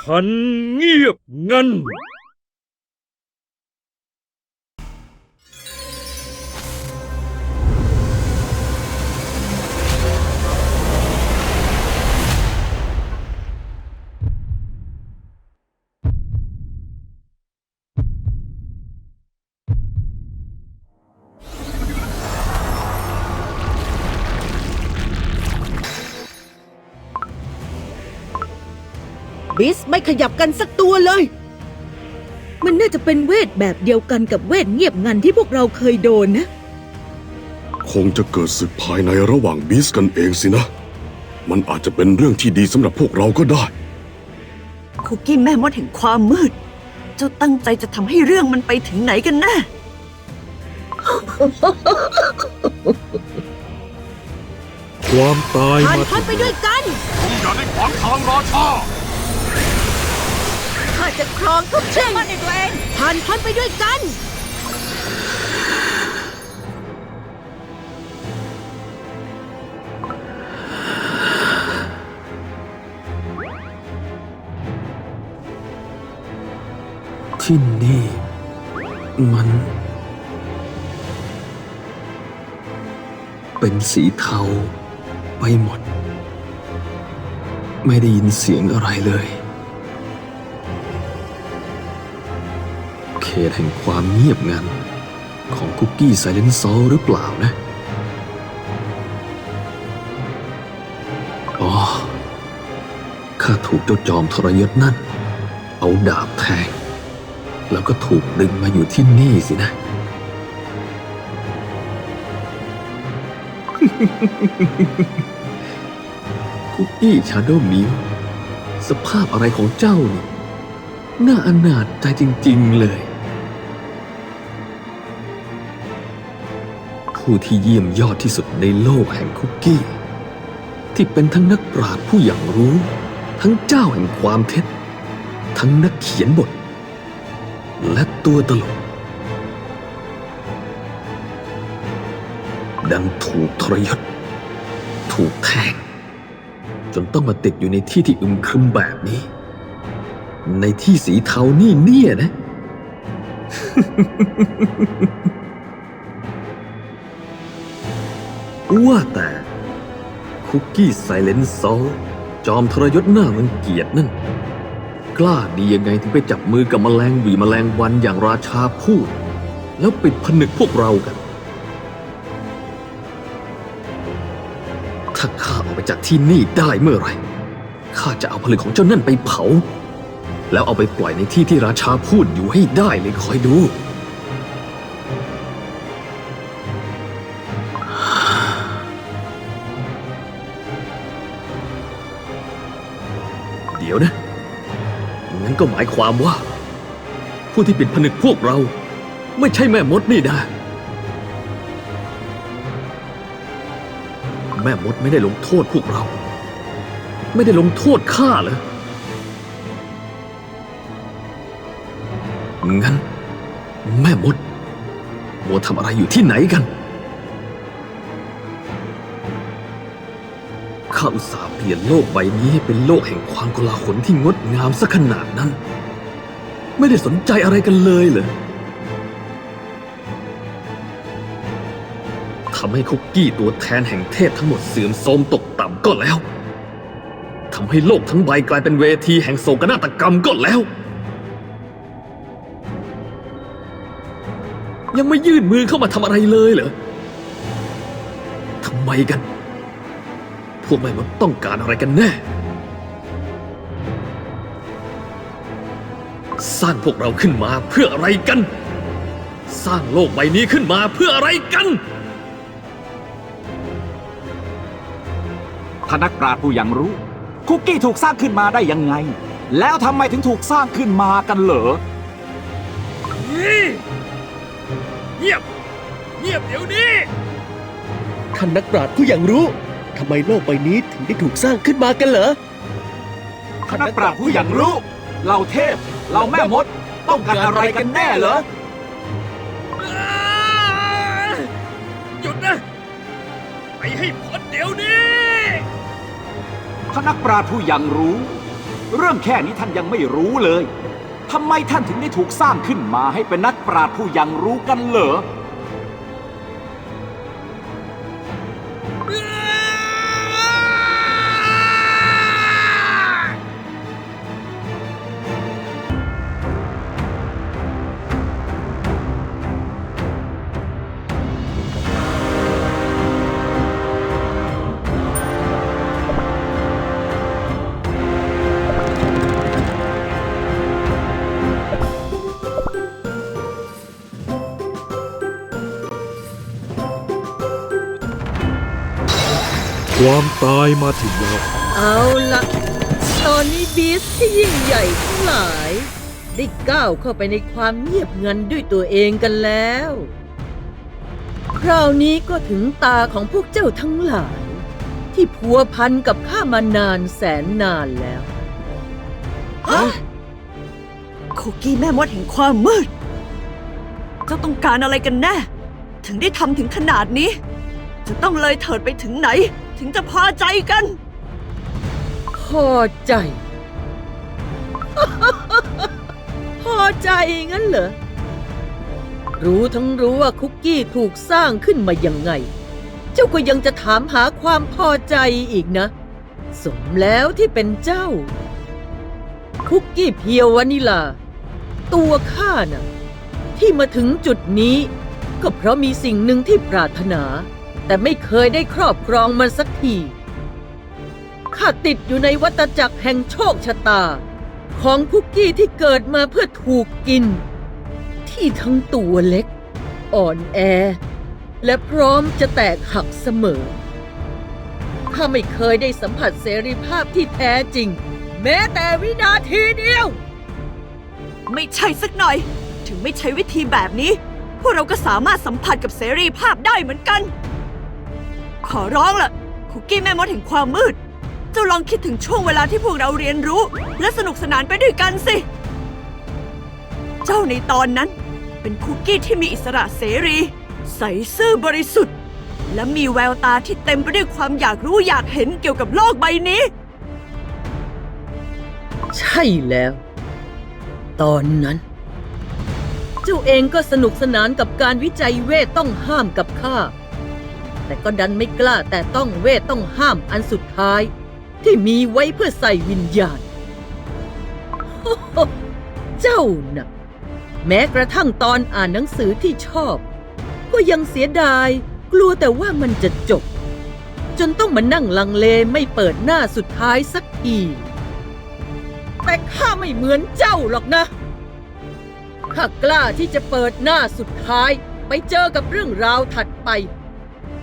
พันเงียบงัน บิสไม่ขยับกันสักตัวเลย มันน่าจะเป็นเวทแบบเดียวกันกับเวทเงียบงันที่พวกเราเคยโดนนะ คงจะเกิดศึกภายในระหว่างบีสกันเองสินะ มันอาจจะเป็นเรื่องที่ดีสำหรับพวกเราก็ได้ คุกกี้แม่มดแห่งความมืด เจ้าตั้งใจจะทำให้เรื่องมันไปถึงไหนกันแน่ ความตายผ่านมาพ้นไปด้วยกัน อย่าได้ขวางทางราชา ข้าจะครองทุกเชื่อมั่นในตัวเองผ่านพ้นไปด้วยกัน ที่นี่ มัน เป็นสีเทาไปหมด ไม่ได้ยินเสียงอะไรเลย ตแห่งความเงียบงันของคุกกี้ไซเลนซอลหรือเปล่านะอ๋อข้าถูกเจ้าจอมทรยศนั่น เอาดาบแทง แล้วก็ถูกดึงมาอยู่ที่นี่สินะ คุกกี้ชาโดมิวสภาพอะไรของเจ้านี่น่าอนาจใจจริง ๆ เลย ผู้ที่เยี่ยมยอดที่สุดในโลกแห่งคุกกี้ ที่เป็นทั้งนักปราชญ์ผู้อย่างรู้ ทั้งเจ้าแห่งความเท็จ ทั้งนักเขียนบท และตัวตลก ดันถูกทรยศ ถูกแทง จนต้องมาติดอยู่ในที่ที่อึมครึมแบบนี้ ในที่สีเทานี่เนี่ยนะ ว่าแต่ คุกกี้ไซเลนซอลจอมทรยศหน้ารังเกียจนั่น กล้าดียังไงถึงไปจับมือกับแมลงหวีแมลงวันอย่างราชาพูด แล้วปิดผนึกพวกเรากัน ถ้าข้าออกไปจากที่นี่ได้เมื่อไหร่ข้าจะเอาผลึกของเจ้านั่นไปเผา แล้วเอาไปปล่อยในที่ที่ราชาพูดอยู่ให้ได้เลยคอยดู ก็หมายความว่า ผู้ที่ปิดผนึกพวกเรา ไม่ใช่แม่มดนี่นะแม่มดไม่ได้ลงโทษพวกเรา ไม่ได้ลงโทษข้าเลยงั้น แม่มดมัวทำอะไรอยู่ที่ไหนกัน ข้าอุตส่าห์เปลี่ยนโลกใบนี้ให้เป็นโลกแห่งความโกลาหลที่งดงามสักขนาดนั้น ไม่ได้สนใจอะไรกันเลยเหรอทำให้คุกกี้ตัวแทนแห่งเทพทั้งหมดเสื่อมโทรมตกต่ำก็แล้วทำให้โลกทั้งใบกลายเป็นเวทีแห่งโศกนาฏกรรมก็แล้ว ยังไม่ยื่นมือเข้ามาทำอะไรเลยเหรอทำไมกัน พวกแม่มดต้องการอะไรกันแน่ สร้างพวกเราขึ้นมาเพื่ออะไรกัน สร้างโลกใบนี้ขึ้นมาเพื่ออะไรกันถ้านักปราชญ์ผู้ยังรู้ คุกกี้ถูกสร้างขึ้นมาได้ยังไง แล้วทำไมถึงถูกสร้างขึ้นมากันเหรอเงียบ เงียบเดี๋ยวนี้ท่านนักปราชญ์ผู้อย่างรู้ ทำไมโลกใบนี้ถึงได้ถูกสร้างขึ้นมากันเหรอถ้านักปราชญ์ผู้ยังรู้เราเทพ เราแม่มด ต้องการอะไรกันแน่เหรอ หยุดนะ ไปให้พ้นเดี๋ยวนี้ถ้านักปราชญ์ผู้ยังรู้ เรื่องแค่นี้ท่านยังไม่รู้เลยทำไมท่านถึงได้ถูกสร้างขึ้นมาให้เป็นนักปราชญ์ผู้ยังรู้กันเหรอ ความตายมาถึงแล้ว เอาละตอนนี้บีสที่ยิ่งใหญ่ทั้งหลาย ได้ก้าวเข้าไปในความเงียบงันด้วยตัวเองกันแล้ว คราวนี้ก็ถึงตาของพวกเจ้าทั้งหลาย ที่พัวพันกับข้ามานานแสนนานแล้วคุกกี้แม่มดแห่งความมืด เจ้าต้องการอะไรกันแน่ ถึงได้ทำถึงขนาดนี้ จะต้องเลยเถิดไปถึงไหน ถึงจะพอใจกัน พอใจ พอใจงั้นเหรอ รู้ทั้งรู้ว่าคุกกี้ถูกสร้างขึ้นมายังไง เจ้าก็ยังจะถามหาความพอใจอีกนะ สมแล้วที่เป็นเจ้า คุกกี้เพียววานิลา ตัวข้าน่ะ ที่มาถึงจุดนี้ ก็เพราะมีสิ่งหนึ่งที่ปรารถนา แต่ไม่เคยได้ครอบครองมันสักที ข้าติดอยู่ในวัฏจักรแห่งโชคชะตา ของคุกกี้ที่เกิดมาเพื่อถูกกิน ที่ทั้งตัวเล็ก อ่อนแอ และพร้อมจะแตกหักเสมอ ข้าไม่เคยได้สัมผัสเสรีภาพที่แท้จริง แม้แต่วินาทีเดียว ไม่ใช่สักหน่อย ถึงไม่ใช้วิธีแบบนี้ พวกเราก็สามารถสัมผัสกับเสรีภาพได้เหมือนกัน ขอร้องล่ะ คุกกี้แม่มดแห่งความมืด เจ้าลองคิดถึงช่วงเวลาที่พวกเราเรียนรู้ และสนุกสนานไปด้วยกันสิ เจ้าในตอนนั้น เป็นคุกกี้ที่มีอิสระเสรี ใสซื่อบริสุทธิ์ และมีแววตาที่เต็มไปด้วยความอยากรู้อยากเห็นเกี่ยวกับโลกใบนี้ ใช่แล้ว ตอนนั้น เจ้าเองก็สนุกสนานกับการวิจัยเวทต้องห้ามกับข้า แต่ก็ดันไม่กล้าแต่ต้องเวทต้องห้ามอันสุดท้าย ที่มีไว้เพื่อใส่วิญญาณ เจ้าน่ะแม้กระทั่งตอนอ่านหนังสือที่ชอบ ก็ยังเสียดาย กลัวแต่ว่ามันจะจบ จนต้องมานั่งลังเลไม่เปิดหน้าสุดท้ายสักทีแต่ข้าไม่เหมือนเจ้าหรอกนะข้ากล้าที่จะเปิดหน้าสุดท้ายไปเจอกับเรื่องราวถัดไป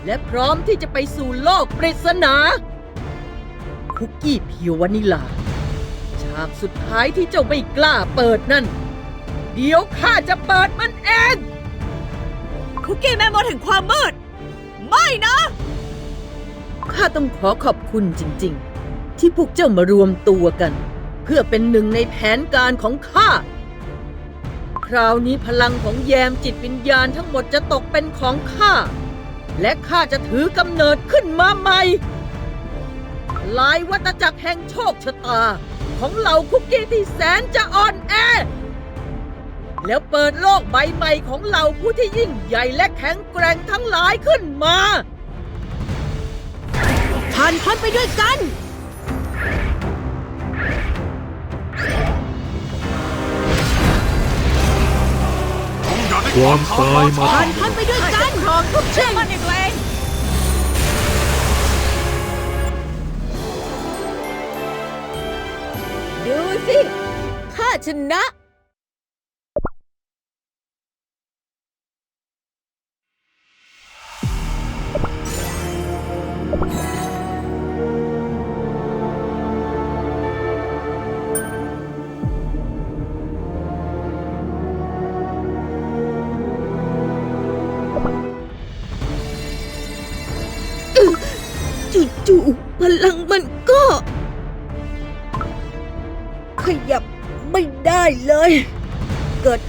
และพร้อมที่จะไปสู่โลกปริศนา คุกกี้เพียววานิลา ฉากสุดท้ายที่เจ้าไม่กล้าเปิดนั่น เดี๋ยวข้าจะเปิดมันเอง คุกกี้แม่มดแห่งความมืด ไม่นะ ข้าต้องขอขอบคุณจริงๆ ที่พวกเจ้ามารวมตัวกัน เพื่อเป็นหนึ่งในแผนการของข้าคราวนี้พลังของแยมจิตวิญญาณทั้งหมดจะตกเป็นของข้า และข้าจะถือกำเนิดขึ้นมาใหม่ลายวัตจักรแห่งโชคชะตา ของเหล่าคุกกี้ที่แสนจะอ่อนแอ แล้วเปิดโลกใบใหม่ของเหล่าผู้ที่ยิ่งใหญ่และแข็งแกร่งทั้งหลายขึ้นมา ผ่านพ้นไปด้วยกัน ความตายมาผ่านพ้นไปด้วยกันครองทุกสิ่งมันในตัวเองดูสิข้าชนะ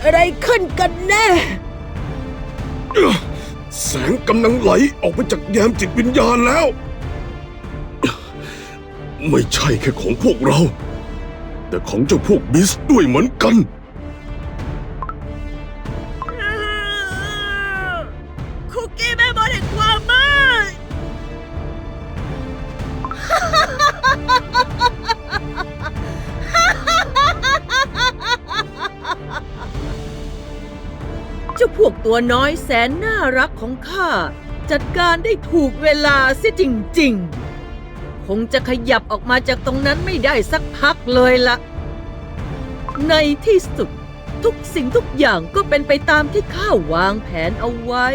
อะไรขึ้นกันแน่ แสงกำลังไหลออกมาจากแยมจิตวิญญาณแล้ว ไม่ใช่แค่ของพวกเรา แต่ของเจ้าพวกบิสด้วยเหมือนกัน ตัวน้อยแสนน่ารักของข้าจัดการได้ถูกเวลาเสิจริง ๆ คงจะขยับออกมาจากตรงนั้นไม่ได้สักพักเลยละในที่สุดทุกสิ่งทุกอย่างก็เป็นไปตามที่ข้าวางแผนเอาไว้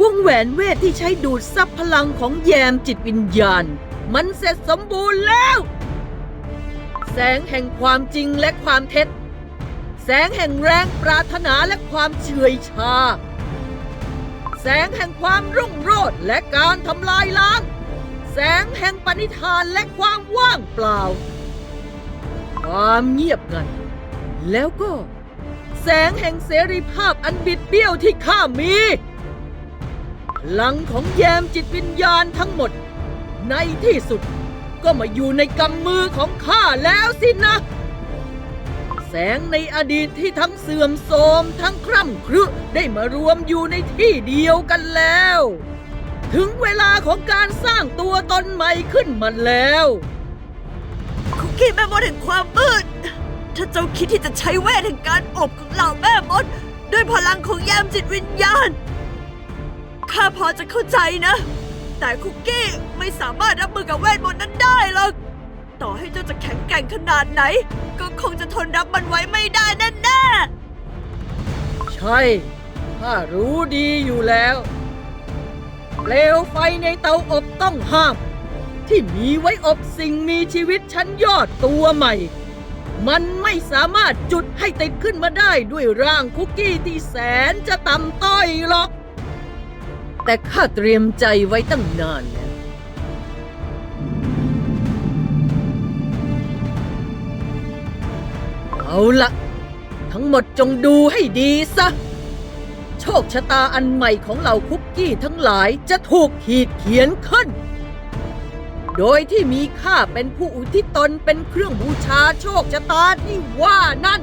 วงแหวนเวทที่ใช้ดูดซับพลังของแยมจิตวิญญาณ มันเสร็จสมบูรณ์แล้ว แสงแห่งความจริงและความเท็จ แสงแห่งแรงปรารถนาและความเฉื่อยชา แสงแห่งความรุ่งโรจน์และการทำลายล้าง แสงแห่งปณิธานและความว่างเปล่า ความเงียบงัน แล้วก็ แสงแห่งเสรีภาพอันบิดเบี้ยวที่ข้ามีพลังของแยมจิตวิญญาณทั้งหมด ในที่สุดก็มาอยู่ในกำมือของข้าแล้วสินะ แสงในอดีตที่ทั้งเสื่อมโทรมทั้งคร่ำครึได้มารวมอยู่ในที่เดียวกันแล้ว ถึงเวลาของการสร้างตัวตนใหม่ขึ้นมาแล้วคุกกี้แม่มดแห่งความมืด ถ้าเจ้าคิดที่จะใช้เวทแห่งการอบของเหล่าแม่มด ด้วยพลังของแยมจิตวิญญาณ ข้าพอจะเข้าใจนะ แต่คุกกี้ไม่สามารถรับมือกับเวทมนต์นั้นได้หรอก ต่อให้เจ้าจะแข็งแกร่งขนาดไหน ก็คงจะทนรับมันไว้ไม่ได้แน่ใช่ข้ารู้ดีอยู่แล้วเปลวไฟในเตาอบต้องห้าม ที่มีไว้อบสิ่งมีชีวิตชั้นยอดตัวใหม่ มันไม่สามารถจุดให้ติดขึ้นมาได้ด้วยร่างคุกกี้ที่แสนจะต่ำต้อยหรอก แต่ข้าเตรียมใจไว้ตั้งนานแล้ว เอาละทั้งหมดจงดูให้ดีซะ โชคชะตาอันใหม่ของเหล่าคุกกี้ทั้งหลายจะถูกขีดเขียนขึ้น โดยที่มีข้าเป็นผู้อุทิศตนเป็นเครื่องบูชาโชคชะตาที่ว่านั่น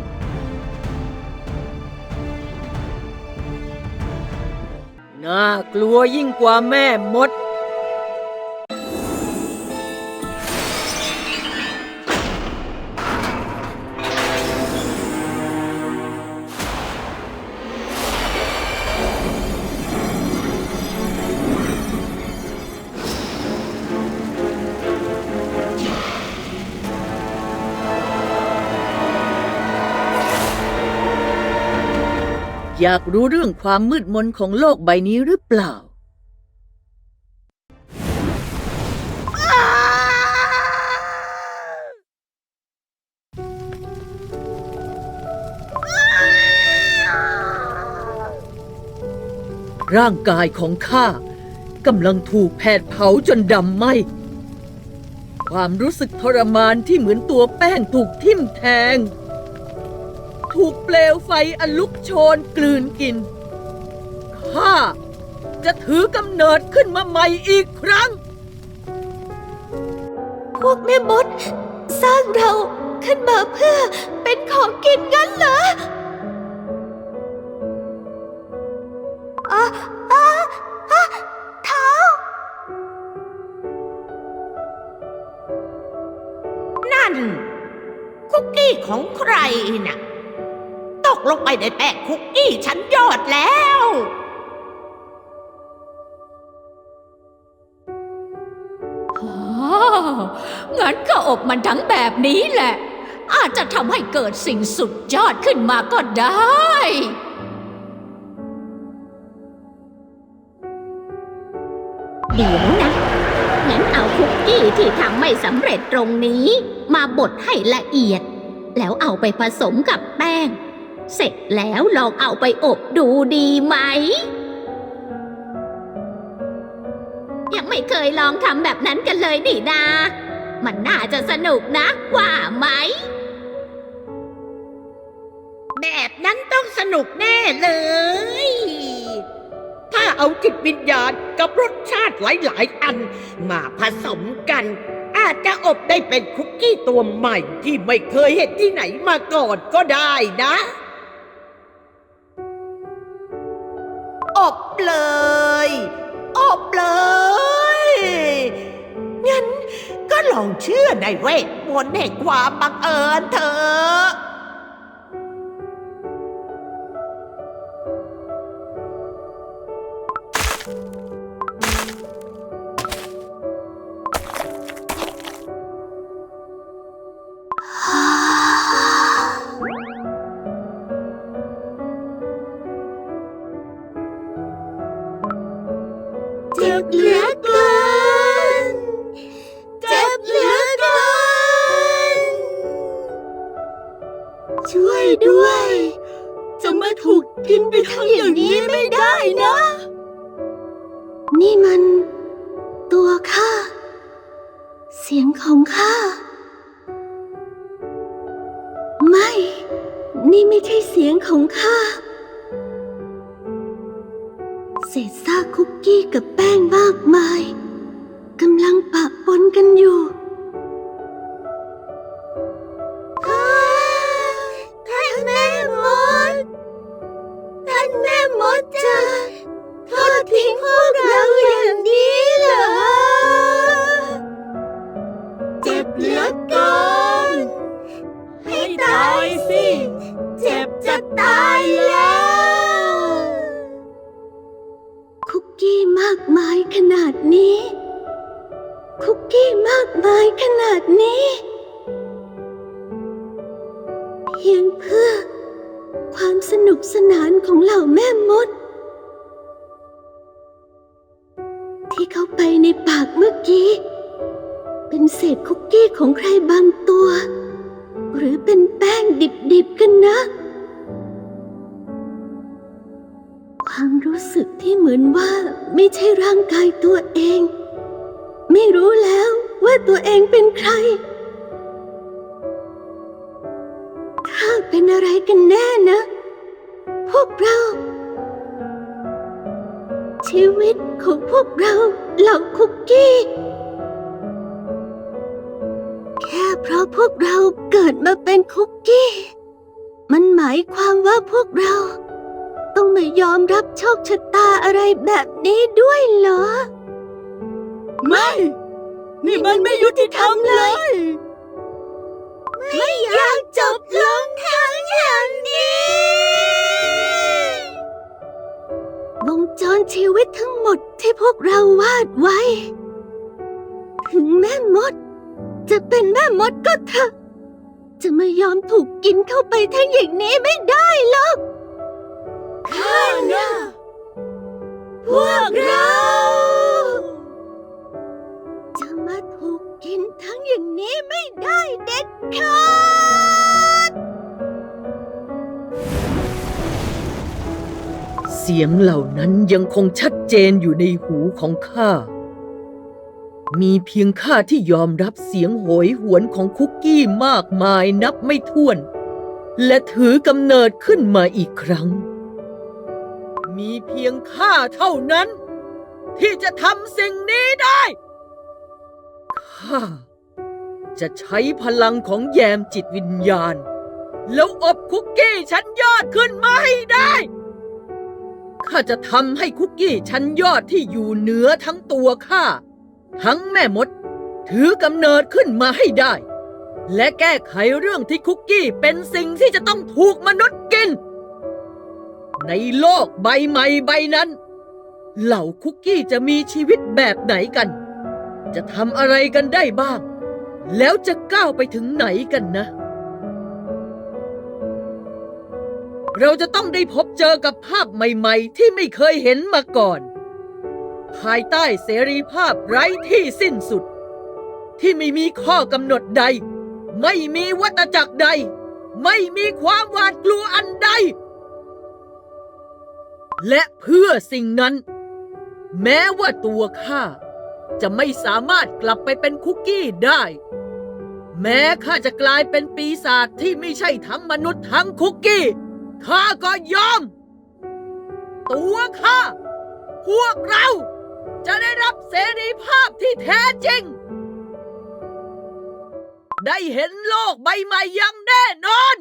น่ากลัวยิ่งกว่าแม่มด อยากรู้เรื่องความมืดมนของโลกใบนี้หรือเปล่า ร่างกายของข้ากำลังถูกแผดเผาจนดำไหม ความรู้สึกทรมานที่เหมือนตัวแป้งถูกทิ่มแทง ถูกเปลวไฟอันลุกโชนกลืนกิน ข้าจะถือกำเนิดขึ้นมาใหม่อีกครั้ง พวกแม่มด สร้างเราขึ้นมาเพื่อเป็นของกินงั้นเหรออะอะอะเท้า นั่น คุกกี้ของใครน่ะตก ลงไปในแป้งคุกกี้ชั้นยอดแล้วอ๋องั้นก็อบมันทั้งแบบนี้แหละ อาจจะทำให้เกิดสิ่งสุดยอดขึ้นมาก็ได้ เดี๋ยวนะ งั้นเอาคุกกี้ที่ทำไม่สำเร็จตรงนี้ มาบดให้ละเอียด แล้วเอาไปผสมกับแป้ง เสร็จแล้วลองเอาไปอบดูดีไหม ยังไม่เคยลองทำแบบนั้นกันเลยนี่นา มันน่าจะสนุกนะว่าไหม แบบนั้นต้องสนุกแน่เลย ถ้าเอาจิตวิญญาณกับรสชาติหลาย ๆ อันมาผสมกันออาจจะอบได้เป็นคุกกี้ตัวใหม่ที่ไม่เคยเห็นที่ไหนมาก่อนก็ได้นะ อบเลย อบเลย งั้นก็ลองเชื่อในเวทมนต์แห่งความบังเอิญเถอะ ไม่นี่ไม่ใช่เสียงของข้า เศษซากคุกกี้กับแป้งมากมายกำลังปะปนกันอยู่ มากมายขนาดนี้ เพียงเพื่อ ความสนุกสนานของเหล่าแม่มด ที่เข้าไปในปากเมื่อกี้ เป็นเศษคุกกี้ของใครบางตัว หรือเป็นแป้งดิบๆกันนะ ความรู้สึกที่เหมือนว่าไม่ใช่ร่างกายตัวเอง ไม่รู้แล้วว่าตัวเองเป็นใคร ข้าเป็นอะไรกันแน่นะ พวกเรา ชีวิตของพวกเราเหล่าคุกกี้ แค่เพราะพวกเราเกิดมาเป็นคุกกี้ มันหมายความว่าพวกเรา ต้องมายอมรับโชคชะตาอะไรแบบนี้ด้วยเหรอ ไม่ นี่มันไม่ยุติธรรมเลย ไม่อยากจบลงทั้งอย่างนี้วงจรชีวิตทั้งหมดที่พวกเราวาดไว้ ถึงแม่มด จะเป็นแม่มดก็เถอะ จะไม่ยอมถูกกินเข้าไปทั้งอย่างนี้ไม่ได้หรอกข้านะพวกเรา นี้ไม่ได้เด็ดขาด เสียงเหล่านั้นยังคงชัดเจนอยู่ในหูของข้า มีเพียงข้าที่ยอมรับเสียงโหยหวนของคุกกี้มากมายนับไม่ถ้วน และถือกำเนิดขึ้นมาอีกครั้ง มีเพียงข้าเท่านั้น ที่จะทำสิ่งนี้ได้ ข้า จะใช้พลังของแยมจิตวิญญาณ แล้วอบคุกกี้ชั้นยอดขึ้นมาให้ได้ ข้าจะทำให้คุกกี้ชั้นยอดที่อยู่เหนือทั้งตัวข้า ทั้งแม่มด ถือกำเนิดขึ้นมาให้ได้ และแก้ไขเรื่องที่คุกกี้เป็นสิ่งที่จะต้องถูกมนุษย์กิน ในโลกใบใหม่ใบนั้น เหล่าคุกกี้จะมีชีวิตแบบไหนกัน จะทำอะไรกันได้บ้าง แล้วจะก้าวไปถึงไหนกันนะ เราจะต้องได้พบเจอกับภาพใหม่ๆ ที่ไม่เคยเห็นมาก่อน ภายใต้เสรีภาพไร้ที่สิ้นสุด ที่ไม่มีข้อกำหนดใด ไม่มีวัตจักรใด ไม่มีความหวาดกลัวอันใด และเพื่อสิ่งนั้น แม้ว่าตัวข้า จะไม่สามารถกลับไปเป็นคุกกี้ได้ แม้ข้าจะกลายเป็นปีศาจที่ไม่ใช่ทั้งมนุษย์ทั้งคุกกี้ ข้าก็ยอม ตัวข้า พวกเรา จะได้รับเสรีภาพที่แท้จริง ได้เห็นโลกใบใหม่อย่างแน่นอน